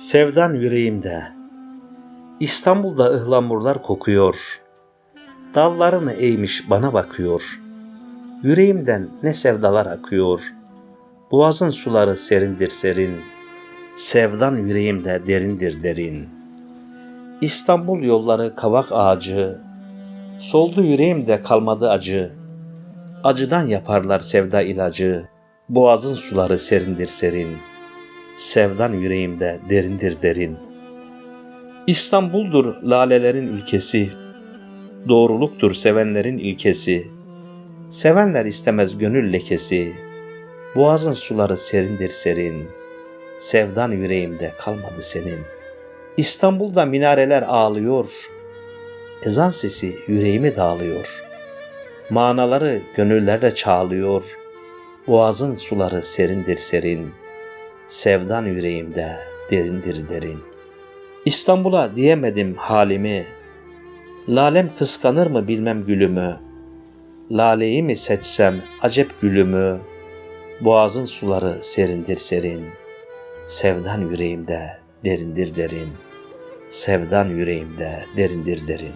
Sevdan yüreğimde. İstanbul'da ıhlamurlar kokuyor. Dallarını eğmiş bana bakıyor. Yüreğimden ne sevdalar akıyor. Boğazın suları serindir serin. Sevdan yüreğimde derindir derin. İstanbul yolları kavak ağacı. Soldu yüreğimde kalmadı acı. Acıdan yaparlar sevda ilacı. Boğazın suları serindir serin. Sevdan yüreğimde derindir derin. İstanbul'dur lalelerin ülkesi. Doğruluktur sevenlerin ilkesi. Sevenler istemez gönül lekesi. Boğazın suları serindir serin. Sevdan yüreğimde kalmadı senin. İstanbul'da minareler ağlıyor. Ezan sesi yüreğimi dağılıyor. Manaları gönüllerde çağlıyor. Boğazın suları serindir serin. Sevdan yüreğimde derindir derin. İstanbul'a diyemedim halimi. Lalem kıskanır mı bilmem gülümü. Laleyi mi seçsem acep gülümü. Boğazın suları serindir serin. Sevdan yüreğimde derindir derin. Sevdan yüreğimde derindir derin.